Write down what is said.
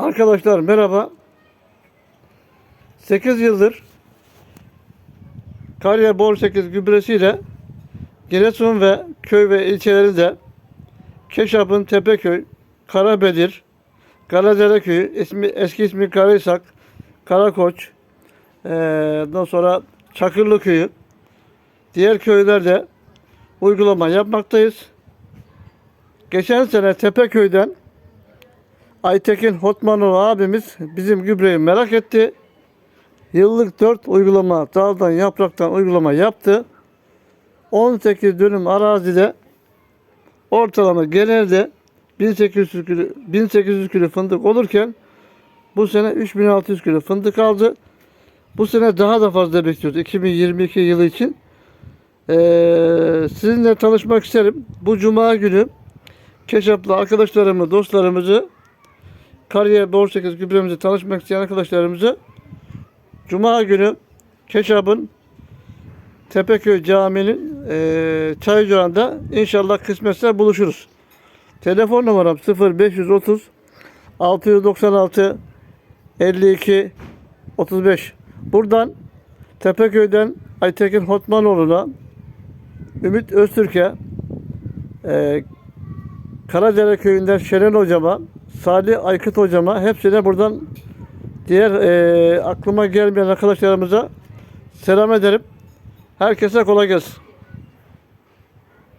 Arkadaşlar merhaba. 8 yıldır Karya Bor 8 gübresiyle Giresun ve köy ve ilçelerinde Keşap'ın Tepeköy, Karabedir, Karadere Köyü, ismi, eski ismi Karaysak, Karakoç, eee, ondan sonra Çakırlı Köyü, diğer köylerde uygulama yapmaktayız. Geçen sene Tepeköy'den Aytekin Hotmanov abimiz bizim gübreyi merak etti. Yıllık 4 uygulama daldan yapraktan uygulama yaptı. 18 dönüm arazide ortalama genelde 1800 kilo, 1800 kilo fındık olurken bu sene 3600 kilo fındık aldı. Bu sene daha da fazla bekliyoruz 2022 yılı için. Ee, sizinle tanışmak isterim. Bu cuma günü Keşap'la arkadaşlarımı, dostlarımızı Kariyer Bor 8 gübremizi tanışmak isteyen arkadaşlarımızı Cuma günü Keşap'ın Tepeköy Camii'nin e, çay ocağında inşallah kısmetse buluşuruz. Telefon numaram 0530 696 52 35. Buradan Tepeköy'den Aytekin Hotmanoğlu'na Ümit Öztürk'e e, Karadere Köyü'nden Şeren Hocama Salih Aykıt Hocama hepsine buradan diğer e, aklıma gelmeyen arkadaşlarımıza selam ederim. Herkese kolay gelsin.